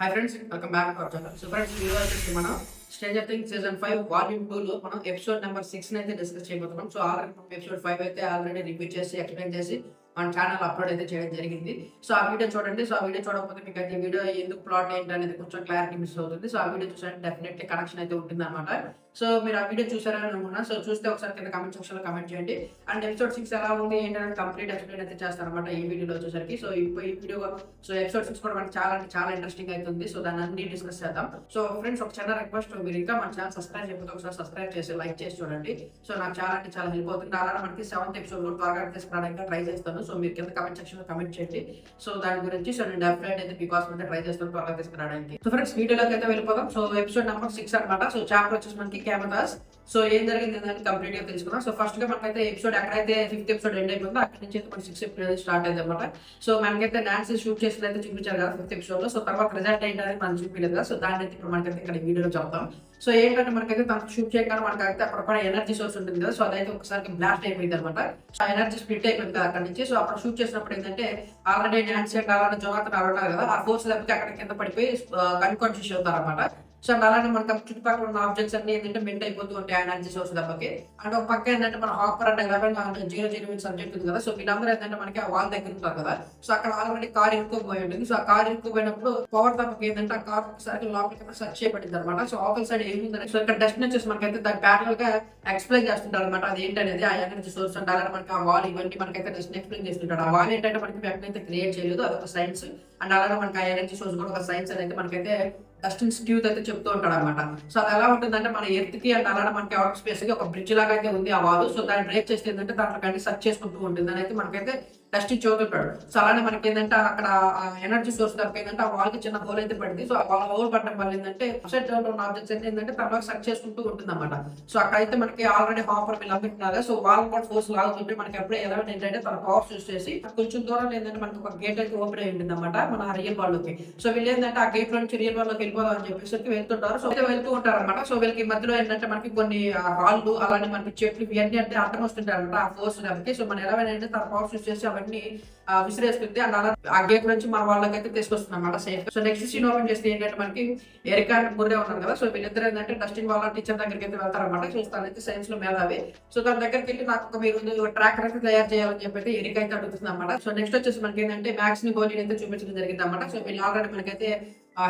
Hi friends welcome back to our channel so friends ఈ రోజు మనం stranger things season five volume two లో మనం ఎపిసోడ్ నెంబర్ సిక్స్ అయితే డిస్కస్ చేయబోతున్నాం. సో ఆల్రెడీ మనం ఎపిసోడ్ ఫైవ్ అయితే ఆల్రెడీ రివ్యూ చేసి ఎక్స్ప్లెయిన్ చేసి మన ఛానల్ అప్లోడ్ అయితే చేయడం జరిగింది. సో ఆ వీడియో చూడండి. సో ఆ వీడియో చూడకపోతే మీకు అయితే వీడియో ఎందుకు ప్లాట్ ఏంటి అనేది కొంచెం క్లారిటీ మిస్ అవుతుంది. సో ఆ వీడియో చూసారంటే డెఫినెట్లీ కనెక్షన్ అయితే ఉంటుంది అనమాట సో మీరు ఆ వీడియో చూసారని అనుకున్నా. సో చూస్తే ఒకసారి కింద కమెంట్ సెక్షన్ కమెంట్ చేయండి. అండ్ ఎపిసోడ్ సిక్స్ ఎలా ఉంది ఏంటనేది కంప్లీట్ ఎక్స్ప్లెయిన్ అయితే చేస్తారనమాట ఈ వీడియోలో వచ్చేసరికి. సో ఇప్పుడు ఈ వీడియో సో ఎపిసోడ్ సిక్స్ కూడా మనకి చాలా అంటే చాలా ఇంట్రెస్టింగ్ అవుతుంది సో దాన్ని అన్ని డిస్కస్ చేద్దాం. సో ఫ్రెండ్స్ ఒక చిన్న రిక్వెస్ట్ మీరు ఇంకా మన ఛానల్ సబ్స్క్రైబ్ చేయకపోతే ఒకసారి సబ్స్క్రైబ్ చేసి లైక్ చేసి చూడండి. సో నాకు చాలా అంటే చాలా హెల్ప్ అవుతుంది. అలానే మనకి సెవెంత్ ఎపిసోడ్లో త్వరగా తీసుకురావడానికి ట్రై చేస్తాను. సో మీరు కింద కమెంట్ సెక్షన్లో కమెంట్ చేయండి. సో దాని గురించి సో నేను డెఫినెట్ అయితే మీకోసం అయితే ట్రై చేస్తాను త్వరగా తీసుకురావడానికి. సో ఫ్రెండ్స్ వీడియోలోకి అయితే వెళ్ళిపోదాం. సో ఎపిసోడ్ నెంబర్ సిక్స్ అనమాట సో చాప్టర్ వచ్చేసి మనకి కెమెరాస్. సో ఏం జరిగింది అని కంప్లీట్గా తెలుసుకున్నాం సో ఫస్ట్గా మనకైతే ఎపిసోడ్ ఎక్కడైతే ఫిఫ్త్ ఎపిసోడ్ ఎండ్ అయిపోతుందో అక్కడ నుంచి అయితే మన సిక్స్ ఎపిసోడ్ స్టార్ట్ అయింది అనమాట సో మనకైతే డాన్స్ షూట్ చేసిన అయితే చూపించారు కదా ఫిఫ్త్ ఎపిసోడ్లో. సో తర్వాత రిజల్ట్ ఏంటనేది మనం చూపించలేదు కదా. సో దాన్ని అయితే ఇప్పుడు మనకైతే ఇక్కడ వీడియోలో చెప్తాం. సో ఏంటంటే మనకైతే తనకు షూట్ చేయగానే మనకైతే అక్కడ కూడా ఎనర్జీ సోర్స్ ఉంటుంది కదా. సో అదైతే ఒకసారి బ్లాస్ట్ అయిపోయింది అనమాట సో ఎనర్జీ స్ప్లిట్ అయిపోయింది కదా అక్కడ నుంచి. సో అప్పుడు షూట్ చేసినప్పుడు ఏంటంటే ఆల్రెడీ డాన్స్ అండ్ అలానే జోనాథన్ అన్నారు కదా. ఆ ఫోర్స్ దెబ్బకి అక్కడ కింద పడిపోయి కన్కాన్షియస్ అవుతారు అనమాట సో అండ్ అలానే మనకి చుట్టుపక్కల ఉన్న ఆబ్జెక్ట్స్ అన్ని ఏంటంటే మెల్ట్ అయిపోతూ ఉంటాయి ఎనర్జీ సోర్స్ దెబ్బకి అండ్ ఒక పక్క ఏంటంటే మన ఆపర్ అంటే లెవెన్ జీరో జీరో సబ్జెక్ట్ ఉంది కదా సో వీళ్ళందరూ ఏంటంటే మనకి ఆ వాల్ దగ్గర ఉంటారు కదా. సో అక్కడ ఆల్రెడీ కార్ ఇరుక్కుపోయి ఉంటుంది. సో ఆ కార్ ఇరుక్కుపోయినప్పుడు పవర్ దెబ్బకి ఏంటంటే ఆ కార్ ఒకసారి లోపలికి సర్చ్ చేయబడింది అనమాట సో ఆపల్ సైడ్ ఏముందని సో ఇక్కడ డెస్టిన్ వచ్చేసి మనకైతే దాని ప్యారల్గా ఎక్స్ప్లెయిన్ చేస్తుంటారు అనమాట అది ఏంటనేది ఆ ఎనర్జీ సోర్స్ అంటే అలానే మనకి ఆ వాల్ ఇవన్నీ మనకైతే డెస్టిన్ ఎక్స్ప్లెయిన్ చేస్తుంటాడు ఆ వాల్ ఏంటంటే మనకి వెంటనే క్రియేట్ చేయలేదు. అదొక సైన్స్ అండ్ అలానే మనకి ఆ ఎనర్జీ సోర్స్ కూడా ఒక సైన్స్ అనేది మనకైతే డస్టిన్ స్ట్యూత్ అయితే చెప్తూ ఉంటాడు అనమాట సో అది ఎలా ఉంటుందంటే మన ఎర్త్కి అండ్ అలానే మనకి అవుట్ స్పేస్కి ఒక బ్రిడ్జ్ లాగా అయితే ఉంది ఆ వాల్ సో దాన్ని బ్రేక్ చేస్తే ఏంటంటే దాంట్లో కంటే సర్చ్ చేసుకుంటూ ఉంటుంది. అని అయితే మనకైతే డస్టిన్ చదువుతాడు సో అలానే మనకి ఏంటంటే అక్కడ ఎనర్జీ సోర్స్ దగ్గర ఏంటంటే ఆ వాల్కి చిన్న హోల్ అయితే పడింది. సో ఆ వాల్ హోల్ పడడం వల్ల ఏంటంటే సెట్ ఉన్న ఆబ్జెక్ట్స్ అయితే ఏంటంటే తర్వాత సర్చ్ చేసుకుంటూ ఉంటుంది అనమాట సో అక్కడైతే మనకి ఆల్రెడీ ఆఫర్ మీరు అంటున్నారు సో వాల్ కూడా ఫోర్స్ లాగుతుంటే మనకి ఎప్పుడే ఎలా ఏంటంటే తన పవర్స్ యూస్ చేసి కొంచెం దూరం ఏంటంటే మనకి ఒక గేట్ అయితే ఓపెన్ అయి అనమాట మన రియల్ వాళ్ళకి సో వీళ్ళు ఏంటంటే ఆ గేట్ నుంచి రియల్ వాళ్ళకి లోకి వెళ్ళిపోదాం అని చెప్పేసి వెళ్తుంటారు. సో అయితే వెళ్తూ ఉంటారు అనమాట సో వీళ్ళకి మధ్యలో ఏంటంటే మనకి కొన్ని రాళ్ళు అలానే మనకి చెట్లు ఇవన్నీ అంటే అర్థం వస్తుంటాయి అనమాట ఆ ఫోర్స్ దానికి. సో మన ఎలా అంటే తన పవర్స్ యూస్ చేసి అవన్నీ ఆ, విసిరేస్తుంది. అండ్ అలా ఆ నుంచి మన వాళ్ళకైతే తీసుకొస్తుంది అనమాట safe so next scene open చేస్తే ఏంటంటే మనకి ఎరికా అండ్ ముర్రే ఉన్నారు కదా. సో వీళ్ళిద్దరు ఏంటంటే డస్టింగ్ వాళ్ళ టీచర్ దగ్గరికి అయితే వెళ్తారనమాట సో తనైతే సైన్స్లో మేధావి. సో తన దగ్గరికి వెళ్ళి నాకు ఒక మీరు ట్రాక్ అయితే తయారు చేయాలని చెప్పి ఎరిక అయితే అడుగుతుంది అనమాట సో నెక్స్ట్ వచ్చేసి మనకి ఏంటంటే మ్యాక్స్ని గోలీని అయితే చూపించడం జరిగింది అనమాట సో వీళ్ళు ఆల్రెడీ మనకైతే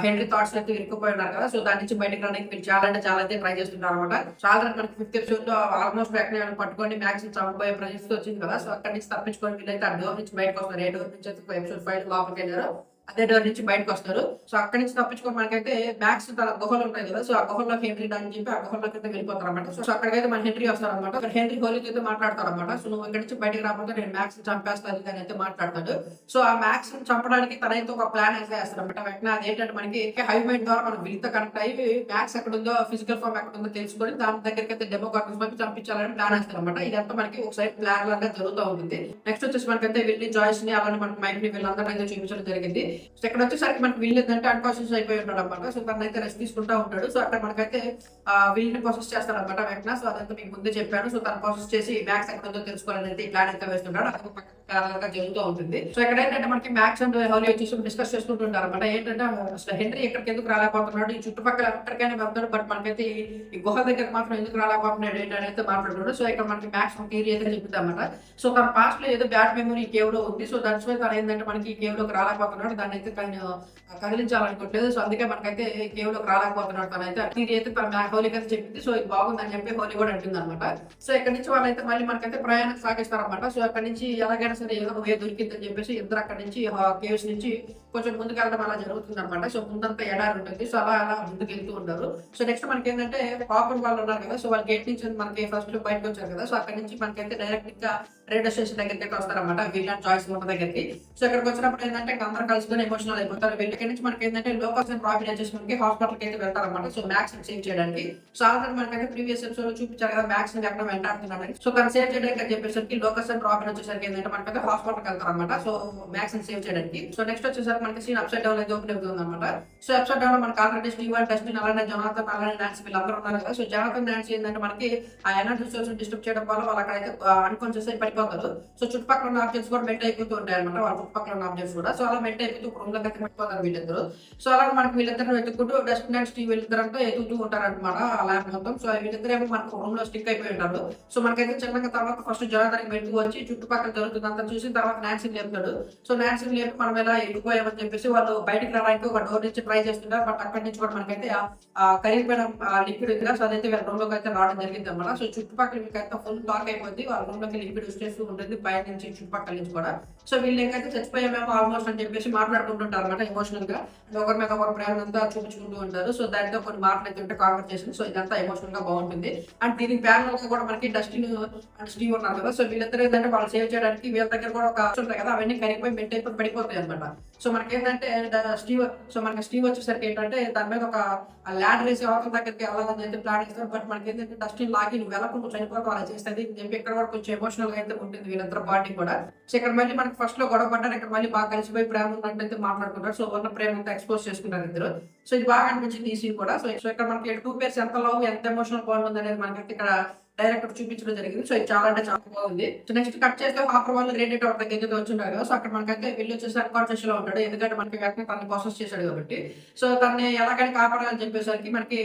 హెన్రీ థాట్స్ అయితే ఇరుక్కుపోయి ఉన్నారు కదా. సో దాని నుంచి బయటకు రావడానికి మీరు చాలా అంటే చాలా అయితే ట్రై చేస్తుంటారు అనమాట చాలా మనకి ఫిఫ్త్ ఎపిసోడ్లో ఆల్మోస్ట్ బ్యాక్ పట్టుకొని మ్యాక్సిమం చంపబోయే పరిస్థితి వచ్చింది కదా. సో అక్కడి నుంచి తప్పించుకొని వీళ్ళైతే ఆ డోర్ నుంచి బయటకు వస్తారు ఏ డోర్ నుంచి అయితే ఎపిసోడ్ ఫైవ్ లోపలికి వెళ్ళారు. అదే డోర్ నుంచి బయటకు వస్తారు. సో అక్కడి నుంచి తప్పించుకొని మనకైతే బ్యాక్స్ తన గుహలు ఉంటాయి కదా సో ఆ గుహల్లో హెన్రీ అని చెప్పి ఆ గుహల్లోకి అయితే వెళ్ళిపోతారు అనమాట సో అక్కడికైతే మన హెన్రీ వస్తారు అనమాట అక్కడ హెన్రీ హోలీతో అయితే మాట్లాడతారు అనమాట సో నువ్వు ఇక్కడి నుంచి బయటకు రాకపోతే నేను మ్యాక్స్ చంపేస్తాను అని అయితే మాట్లాడతాడు. సో ఆ మ్యాక్స్ చంపడానికి తనైతే ఒక ప్లాన్ అయితే వేస్తారు అనమాట వెంటనే అదేంటంటే మనకి హై మైండ్ ద్వారా మనం వీళ్ళతో కనెక్ట్ అయ్యి మ్యాక్స్ ఎక్కడ ఉందో ఫిజికల్ ఫామ్ ఎక్కడ ఉందో తెలుసుకొని దాని దగ్గరికి అయితే డెమో కార్టూన్స్ పంపి చంపించాలని ప్లాన్ వేస్తారు అనమాట ఇదంతా మనకి ఒకసారి ప్లాన్ లాగా జరుగుతూ ఉంటుంది. నెక్స్ట్ వచ్చేసి మనకైతే వెళ్ళి జాయిస్ని అలానే మనకి మైండ్ని వీళ్ళందరూ అయితే చూపించడం జరిగింది. సో ఇక్కడ వచ్చేసరికి మనకి వీళ్ళు ఏంటంటే అన్కాన్షియస్ అయిపోయి ఉంటాడు అనమాట సో తను అయితే రెస్ట్ తీసుకుంటా ఉంటాడు. సో అక్కడ మనకైతే ఆ, వీళ్ళని ప్రాసెస్ చేస్తాడు అనమాట వెంటనే. సో అదంతా మీకు ముందే చెప్పాను. సో తను ప్రాసెస్ చేసి మ్యాక్స్ ఎక్కడ ఉందో తెలుసుకోవాలని అయితే ఈ ప్లాన్ అయితే వేస్తుంటాడు అది గా జరుగుతూ ఉంటుంది. సో ఇక్కడ ఏంటంటే మనకి మ్యాక్స్ అండ్ హోలీ వచ్చేసి డిస్కస్ చేసుకుంటుంటారు అనమాట ఏంటంటే అసలు హెన్రీ ఎక్కడికి ఎందుకు రాలేకపోతున్నాడు? ఈ చుట్టుపక్కల ఎక్కడికైనా వెళ్తాడు బట్ మనకైతే ఈ- గుహ దగ్గర మాత్రం ఎందుకు రాలేకపోతున్నాడు ఏంటి అనేది మాట్లాడుతున్నాడు. సో ఇక్కడ మనకి మ్యాక్స్ ఒక థియరీ అయితే చెప్తుంది అనమాట సో తన పాస్ట్లో ఏదో బ్యాడ్ మెమరీ కేవ్లో ఉంది. సో దాని తను ఏంటంటే మనకి ఈ కేవ్లోకి రాలేకపోతున్నాడు. దాన్ని అయితే తను కదిలించాలనుకోవట్లేదు. సో అందుకే మనకైతే కేవ్లోకి రాలేకపోతున్నాడు తను అయితే. థియరీ అయితే హోలీ హోలీకి అయితే చెప్పింది. సో ఇది బాగుందని చెప్పి హోలీ కూడా అంటుంది అనమాట సో ఇక్కడ నుంచి వాళ్ళైతే మళ్ళీ మనకైతే ప్రయాణం సాగిస్తారనమాట సో అక్కడ నుంచి ఎలాగైనా సరే ఏదో ఒక వే దొరికిందని చెప్పేసి ఇద్దరు అక్కడ నుంచి కేవ్స్ నుంచి కొంచెం ముందుకు వెళ్ళడం అలా జరుగుతుంది అనమాట సో ముందంతా ఎడారి ఉంటుంది. సో అలా అలా ముందుకు వెళ్తూ ఉంటారు సో నెక్స్ట్ మనకి ఏంటంటే పాపర్ వాళ్ళు ఉన్నారు కదా. సో వాళ్ళ గేట్ నుంచి మనకి ఫస్ట్ బయటకు వచ్చారు కదా. సో అక్కడ నుంచి మనకైతే డైరెక్ట్గా రేడియో స్టేషన్ దగ్గరికి అయితే వస్తారన్నమాట. విలియన్ చాయిస్ ఉన్న దగ్గరికి. సో ఇక్కడికి వచ్చినప్పుడు ఏంటంటే ఇంకా అందరూ కలుసుకొని ఎమోషనల్ అయిపోతారు. వెళ్ళి నుంచి మనకి ఏంటంటే లోకల్స్ అండ్ ప్రాఫిట్ వచ్చేసి మనకి హాస్పిటల్కి అయితే వెళ్తారన్నమాట. సో మ్యాక్స్ సేవ్ చేయడానికి. సో ఆల్రెడీ మనకైతే ప్రీవియస్ ఎపిసోడ్ చూపించారు కదా మ్యాక్స్ని ఎక్కడ వెంటాడుతున్నాడని సో తను సేవ్ చేయడానికి అని చెప్పేసరికి లోకల్స్ అండ్ ప్రాఫిట్ వచ్చేసరికి ఏంటంటే మనకి మనకైతే హాస్పిటల్కి వెళ్తారు అనమాట సో వ్యాక్సిన్ సేవ్ చేయడానికి. సో నెక్స్ట్ వచ్చేసరికి మనకి సీన్ అప్సైడ్ డౌన్ అయితే ఓపెన్ అవుతుంది అనమాట సో అప్సైడ్ డౌన్ మనకి ఆల్రెడీ స్టీవన్ డస్టిన్ అలానే జనాథన్ అలానే డాన్స్ వీళ్ళందరూ ఉన్నారు కదా. సో జనాథన్ డాన్స్ ఏంటంటే మనకి ఆ ఎనర్జీ సోర్స్ డిస్టర్బ్ చేయడం వల్ల వాళ్ళు అక్కడైతే అన్కాన్షియస్ అయి పడిపోతారు. సో చుట్టుపక్కల ఉన్న ఆబ్జెక్ట్స్ కూడా మెల్ట్ అయిపోతూ ఉంటాయి అనమాట వాళ్ళ చుట్టుపక్కల ఉన్న ఆబ్జెక్ట్స్ కూడా. సో అలా మెల్ట్ అయిపోతూ రూమ్లో అయితే పడిపోతారు వీళ్ళిద్దరు. సో అలా మనకి వీళ్ళిద్దరు వెతుక్కుంటూ డస్టిన్ అండ్ స్టీవ్ వీళ్ళిద్దరు ఎదుగుతూ ఉంటారు అనమాట ఆ ల్యాబ్ మొత్తం. సో వీళ్ళిద్దరేమో మనకు రూమ్లో స్టిక్ అయిపోయి ఉంటారు. సో మనకైతే చిన్నగా తర్వాత ఫస్ట్ జనాథానికి వెళ్తూ వచ్చి చుట్టుపక్కల అంతా చూసి తర్వాత నాన్సీని లేపుతాడు. సో నాన్సీని లేపి మనం ఎలా వెళ్ళిపోయామని చెప్పేసి వాళ్ళు బయటకు రావడానికి ఒక డోర్ నుంచి ట్రై చేస్తుంటారు. బట్ అక్కడి నుంచి కూడా మనకైతే ఆ- ఆ కరిగిపోయిన లిక్విడ్ ఉంది సో అదైతే వీళ్ళ రూమ్లోకి అయితే రావడం జరిగింది అనమాట సో చుట్టుపక్కల మీకైతే ఫుల్ టాక్ అయిపోద్ది వాళ్ళ రూమ్లోకి లిక్విడ్ వచ్చేస్తూ ఉంటుంది. బయట నుంచి చుట్టుపక్కల నుంచి కూడా. సో వీళ్ళు ఏంటంటే చచ్చిపోయామేమో ఆల్మోస్ట్ అని చెప్పేసి మాట్లాడుకుంటుంటారు అనమాట ఎమోషనల్గా. ఒకరి మీద ఒకరు ప్రేమ అంతా చూపించుకుంటూ ఉంటారు. సో దాంట్లో కొన్ని మాటలు అయితే కాన్వర్సేషన్ సో ఇదంతా ఎమోషనల్గా బాగుంటుంది. అండ్ దీనికి ప్యానల్ కూడా మనకి డస్టిన్ అండ్ స్టీవ్ ఉన్నారు కదా. సో వీళ్ళిద్దరు ఏంటంటే వాళ్ళు సేవ్ చేయడానికి వీళ్ళ దగ్గర కూడా ఒక option ఉంటాయి కదా. అవన్నీ కరిగిపోయి మెట్ అయిపోయి పడిపోతాయి అనమాట సో మనకి ఏంటంటే స్టీవ్ సో మనకి స్టీవ్ వచ్చేసరికి ఏంటంటే దాని మీద ఒక ల్యాండ్ వేసి అవతల దగ్గరికి వెళ్ళాలని అయితే ప్లాన్ చేస్తారు. బట్ మనకి ఏంటంటే డస్టిన్ లాగి నువ్వు వెళ్ళకుండా చనిపోతావు అలా చేస్తుంది అని చెప్పి ఇక్కడ కూడా కొంచెం ఎమోషనల్గా అయితే ఉంటుంది వీళ్ళందరూ బాడీ కూడా. సో ఇక్కడ మళ్ళీ మనకి ఫస్ట్లో గొడవ పడ్డారు ఇక్కడ మళ్ళీ బాగా కలిసిపోయి ప్రేమ ఉన్నట్టయితే మాట్లాడుకుంటారు. సో ఉన్న ప్రేమ అంతా ఎక్స్పోజ్ చేసుకుంటారు ఇద్దరు సో ఇది బాగా అనిపించింది ఈ సీన్ కూడా. సో సో ఇక్కడ మనకి టూ పేర్స్ ఎంత లవ్ ఎంత ఎమోషనల్ పాయింట్ ఉంది అనేది మనకి ఇక్కడ డైరెక్ట్ చూపించడం జరిగింది. సో ఇది చాలా అంటే చాలా బాగుంది. సో నెక్స్ట్ కట్ చేస్తే హాఫర్ వాళ్ళు గ్రేట్ టవర్ దగ్గర అయితే కదా సో అక్కడ మనకైతే వెళ్ళి వచ్చేసి అన్కాన్షియస్లో ఉంటాడు ఎందుకంటే మనకి వెంటనే తనని ప్రాసెస్ చేశాడు కాబట్టి. సో తనని ఎలాగైనా కాపాడాలని చెప్పేసరికి మనకి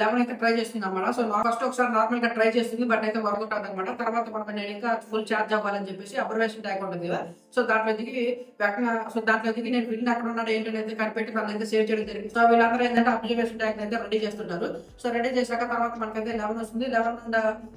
లెవెన్ అయితే ట్రై చేస్తుంది అనమాట సో ఫస్ట్ ఒకసారి నార్మల్గా ట్రై చేస్తుంది బట్ అయితే వర్క్ అవుతుంది అనమాట తర్వాత మనకు నేను ఇంకా ఫుల్ ఛార్జ్ అవ్వాలని చెప్పేసి అబ్జర్వేషన్ ట్యాగ్ ఉంటుంది కదా. సో దాంట్లో దిగి వెంటనే సో దాంట్లో దిగి నేను వీళ్ళని అక్కడ ఉన్నాడు ఏంటనేది కనిపెట్టి తనని అయితే సేవ్ చేయడం జరిగింది. సో వీళ్ళందరూ ఏంటంటే అబ్జర్వేషన్ ట్యాగ్ అయితే రెడీ చేస్తుంటారు. సో రెడీ చేశాక తర్వాత మనకైతే లెవెన్ వస్తుంది. లెవెన్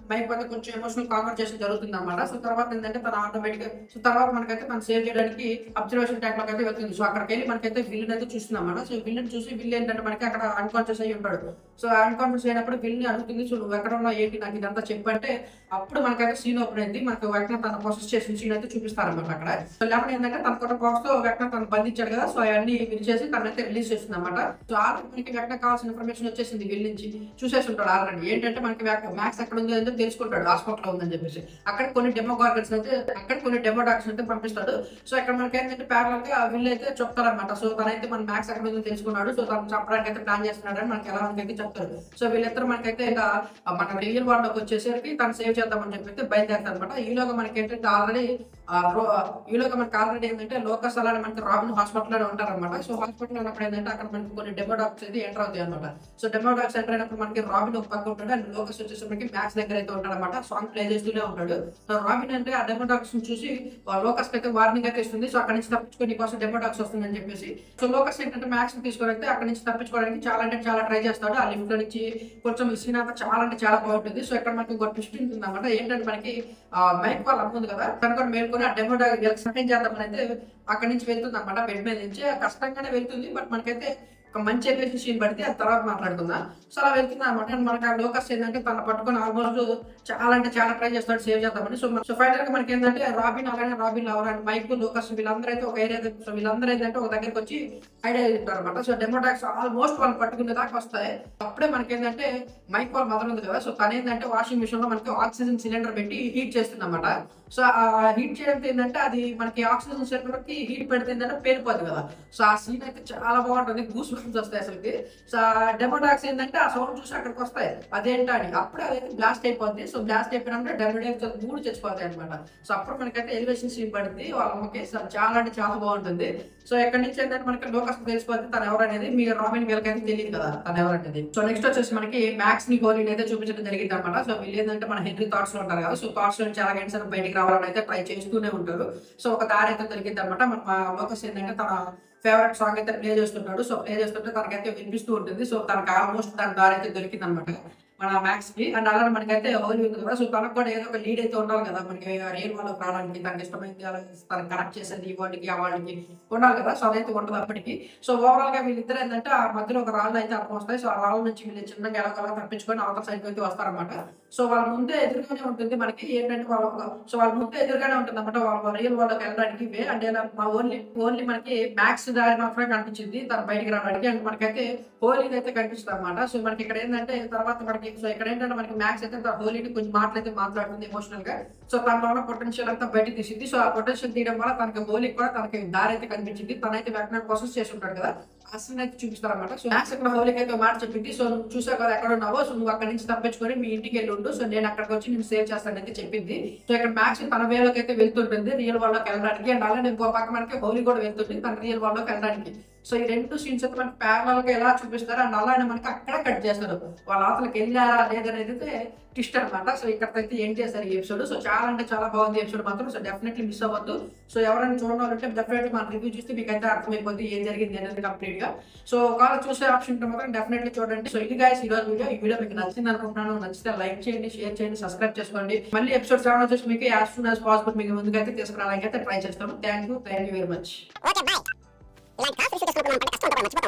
మైక్ పైన కొంచెం ఎమోషనల్ కాన్వర్సేషన్ జరుగుతుంది అనమాట సో తర్వాత ఏంటంటే తన ఆటోమేటిక్ సో తర్వాత మనకైతే తను సేవ్ చేయడానికి అబ్జర్వేషన్ ట్యాంక్లోకి అయితే వెళ్తుంది. సో అక్కడికి వెళ్ళి మనకైతే విల్లు అయితే చూస్తుంది అనమాట సో విల్లు చూసి విల్లు ఏంటంటే మనకి అక్కడ అన్కాన్షియస్ అయ్యి ఉంటాడు. సో అన్కాన్షియస్ అయినప్పుడు విల్ని అడుగుతుంది చూడు నువ్వు ఎక్కడ ఉన్నావు ఏంటి నాకు ఇదంతా చెప్పంటే అప్పుడు మనకైతే సీన్ ఓపెన్ అయింది. మనకు వెంటనే తన ప్రాసెస్ చేసిన సీన్ అయితే చూపిస్తారన్నమాట అక్కడ. సో లెవెన్ ఏంటంటే తన కొత్త బాక్స్తో వెంటనే తను బంధించాడు కదా సో అవన్నీ విరిచేసి తనైతే రిలీజ్ చేస్తుంది అనమాట సో ఆల్రెడీ మనకి వెంటనే కావాల్సిన ఇన్ఫర్మేషన్ వచ్చేసింది వీళ్ళ నుంచి. చూసేసి ఉంటాడు ఆల్రెడీ. ఏంటంటే మనకి మ్యాక్స్ ఎక్కడ ఉంది అంటే తెలుసుకుంటాడు హాస్పిటల్ ఉందని చెప్పేసి. అక్కడ కొన్ని డెమో గార్గన్స్ అయితే అక్కడ కొన్ని డెమో డాక్టర్స్ అయితే పంపిస్తాడు. సో ఇక్కడ మనకి ఏంటంటే ప్యారల్గా వీళ్ళు అయితే చెప్తారనమాట సో తనైతే మన మ్యాక్స్ ఎక్కడ ఉందో తెలుసుకున్నాడు. సో తను చెప్పడానికి అయితే ప్లాన్ చేస్తున్నాడు అని మనకి ఎలా మనకైతే చెప్తారు సో వీళ్ళిద్దరు మనకైతే ఇంకా మన రియల్ వరల్డ్లోకి వచ్చేసరికి తను సేవ్ చేద్దామని చెప్పి అయితే బయలుదేరుతారు అనమాట ఈలోగా మనకి ఏంటంటే ఆల్రెడీ ఈలోగా మనకి ఆల్రెడీ ఏంటంటే లోకస్ అలానే మనకి రాబిన్ హాస్పిటల్లో ఉంటారన్నమాట. సో హాస్పిటల్ ఉన్నప్పుడు ఏంటంటే అక్కడ మనకి కొన్ని డెమో డాక్టర్స్ అయితే ఎంటర్ అవుతాయి అనమాట సో డెమో డాక్టర్స్ ఎంటర్ అయినప్పుడు మనకి రాబిన్ ఒక పక్క ఉంటాడు అండ్ లోకస్ వచ్చేసి మనకి మ్యాక్స్ దగ్గర అయితే ఉంటాడు అనమాట సాంగ్ ప్లే చేస్తూనే ఉంటాడు. సో రాబిన్ అంటే ఆ డెమో డాక్టర్స్ చూసి లోకస్ అయితే వార్నింగ్ అయితే ఇస్తుంది. సో అక్కడ నుంచి తప్పించుకొని కోసం డెమో డాక్స్ వస్తుందని చెప్పేసి. సో లోకస్ ఏంటంటే మ్యాక్స్ తీసుకొని అయితే అక్కడ నుంచి తప్పించుకోవడానికి చాలా అంటే చాలా ట్రై చేస్తాడు. ఆ లిఫ్ట్ నుంచి కొంచెం ఇచ్చిన చాలా అంటే చాలా బాగుంటుంది. సో ఇక్కడ మనకి ఒక ట్విస్ట్ ఉంటుంది అనమాట ఏంటంటే మనకి మైక్ వాళ్ళ అమ్ముంది కదా తను కూడా మేల్కొని ఆ డెమో డాగ్ వీళ్ళకి సహాయం చేద్దామని అయితే అక్కడ నుంచి వెళ్తుంది అనమాట బెడ్ మీద నుంచి. కష్టంగానే వెళ్తుంది బట్ మనకైతే ఒక మంచి ఎపిసోడ్ సీన్ పడితే ఆ తర్వాత మాట్లాడుకుందాం. సో అలా వెళ్తున్నా అనమాట మనకి ఆ లోకస్ ఏంటంటే తన పట్టుకొని ఆల్మోస్ట్ చాలా అంటే చాలా ట్రై చేస్తాడు సేవ్ చేద్దామని. సో సో ఫైనల్గా మనకి ఏంటంటే రాబిన్ అలానే Robin lover and Mike Lucas వీళ్ళందరూ అయితే ఒక ఏరియా సో వీళ్ళందరూ ఏంటంటే ఒక దగ్గరికి వచ్చి ఐడియా తింటారు అనమాట సో డెమోటాక్స్ ఆల్మోస్ట్ వాళ్ళు పట్టుకునే దాకా వస్తాయి. అప్పుడే మనకి ఏంటంటే మైక్ వాళ్ళ మదర్ ఉంది కదా. సో తను ఏంటంటే వాషింగ్ మిషన్లో మనకి ఆక్సిజన్ సిలిండర్ పెట్టి హీట్ చేస్తుంది అనమాట సో ఆ హీట్ చేయడంతో ఏంటంటే అది మనకి ఆక్సిజన్ సిలిండర్కి హీట్ పెడితే ఏంటంటే పేరిపోతుంది కదా. సో ఆ సీన్ అయితే చాలా బాగుంటుంది. గూస్ బంప్స్ వస్తాయి అసలుకి. సో డెమోటాక్స్ ఏంటంటే ఆ సౌండ్ చూసి అక్కడికి వస్తాయి. అదేంటా అని. అప్పుడే అదైతే బ్లాస్ట్ అయిపోద్ది. సో బ్లాస్ట్ అయిపోయినప్పుడు డెమోటాక్స్ మూడు చచ్చిపోతాయి అనమాట సో అప్పుడు మనకైతే ఎలివేషన్ సీన్ పడుతుంది వాళ్ళ అమ్మకి చాలా అంటే చాలా బాగుంటుంది. సో ఎక్కడి నుంచి ఏంటంటే మనకి లోకస్ తెలిసిపోతే తను ఎవరనేది మీకు రాబిన్ వీళ్ళకైతే తెలియదు కదా. తను ఎవరనేది సో నెక్స్ట్ వచ్చేసి మనకి మ్యాక్స్ని గోలీని అయితే చూపించడం జరిగింది అనమాట సో వీళ్ళు ఏంటంటే మన హెన్రీ థాట్స్లో ఉంటారు కదా. సో థాట్స్ నుంచి చాలా గంటస్ బయటికి రావాలని అయితే ట్రై చేస్తూనే ఉంటారు. సో ఒక దారి అయితే దొరికింది అనమాట మన లోకస్ ఏంటంటే తన ఫేవరెట్ సాంగ్ అయితే ప్లే చేస్తుంటాడు సో ప్లే చేస్తుంటే తనకైతే వినిపిస్తూ ఉంటుంది. సో తనకు ఆల్మోస్ట్ దాని దారి అయితే దొరికింది అనమాట మన మ్యాక్స్కి అండ్ అలానే మనకైతే ఓలీ ఉంది కదా సో తనకు కూడా ఏదో ఒక లీడ్ అయితే ఉండాలి కదా. మనకి రియల్ వాళ్ళకి రావడానికి తనకి ఇష్టమైంది అలా తనకు కనెక్ట్ చేసేది ఈ ఆ వాళ్ళకి ఉండాలి కదా. సో అదైతే ఉంటుంది అప్పటికి. సో ఓవరాల్గా వీళ్ళిద్దరు ఏంటంటే ఆ మధ్యలో ఒక రాళ్ళు అయితే అర్థం వస్తాయి. సో ఆ రాళ్ళ నుంచి వీళ్ళు చిన్నగా ఎలాగోలా తప్పించుకొని అవతల సైడ్ అయితే వస్తారన్నమాట. సో వాళ్ళ ముందే ఎదురుగానే ఉంటుంది మనకి ఏంటంటే వాళ్ళ సో వాళ్ళ ముందే ఎదురుగానే ఉంటుంది అనమాట వాళ్ళ రియల్ వాళ్ళకి వెళ్ళడానికి వే. అండ్ మా ఓన్లీ ఓన్లీ మనకి మ్యాక్స్ దారి మాత్రమే కనిపించింది. తన బయటికి రావడానికి. అండ్ మనకైతే హోలీ అయితే కనిపిస్తుంది అనమాట సో మనకి ఇక్కడ ఏంటంటే తర్వాత మనకి సో ఇక్కడ ఏంటంటే మనకి మ్యాక్స్ అయితే హోలీ కొంచెం మాటలైతే మాట్లాడుతుంది ఎమోషనల్గా. సో తనలో ఉన్న పొటెన్షియల్ అంతా బయట తీసింది. సో ఆ పొటెన్షియల్ తీయడం వల్ల తనకి హోలీకి కూడా తనకి దారి అయితే కనిపించింది. తనైతే వెంటనే ప్రాసెస్ చేసి ఉంటాడు కదా. అసలు అయితే చూపిస్తారు అనమాట సో మ్యాక్స్ ఇక్కడ హోలీకి అయితే మాట చెప్పింది. సో నువ్వు చూసా కదా ఎక్కడ ఉన్నావో? సో నువ్వు అక్కడ నుంచి తప్పించుకొని మీ ఇంటికి వెళ్ళి ఉండు. సో నేను అక్కడికి వచ్చి నేను సేవ్ చేస్తానైతే చెప్పింది. సో ఇక్కడ మ్యాక్స్ తన వేలోకి అయితే వెళ్తుంటుంది. రియల్లోకి వెళ్ళడానికి. అండ్ అలానే ఇంకో పక్క మనకి హోలీ కూడా వెళ్తుంది తన రియల్ వాళ్ళకి వెళ్ళడానికి. సో ఈ రెండు సీన్స్ అయితే మనకి ప్యారల్గా ఎలా చూపిస్తారు అండ్ అలానే మనకి అక్కడ కట్ చేస్తారు. వాళ్ళ ఆతలకి వెళ్ళారా లేదనేది అయితే ట్విస్ట్ అనమాట సో ఇక్కడైతే ఏం చేస్తారు ఈ ఎపిసోడ్ సో చాలా అంటే చాలా బాగుంది ఎపిసోడ్ మాత్రం. సో డెఫినెట్లీ మిస్ అవ్వద్దు. సో ఎవరైనా చూడాలంటే డెఫినెట్లీ మన రివ్యూ చూస్తే మీకు అయితే అర్థమైపోద్ది ఏం జరిగింది అనేది కంప్లీట్గా. సో ఒకవేళ చూసే ఆప్షన్ ఉంటే మాత్రం డెఫినెట్లీ చూడండి. సో ఇది గాయస్ ఈ రోజు వీడియో. ఈ వీడియో మీకు నచ్చింది అనుకుంటున్నాను. నచ్చితే లైక్ చేయండి షేర్ చేయండి సబ్స్క్రైబ్ చేసుకోండి. మళ్ళీ ఎపిసోడ్ సెవెన్ వచ్చేసి మీకు యాజ్ సూన్ యాజ్ పాసిబుల్ మీకు ముందుకైతే తీసుకురావడానికి అయితే ట్రై చేస్తాము. Thank you thank you very much Like, that's the shoot that's going to be on, but.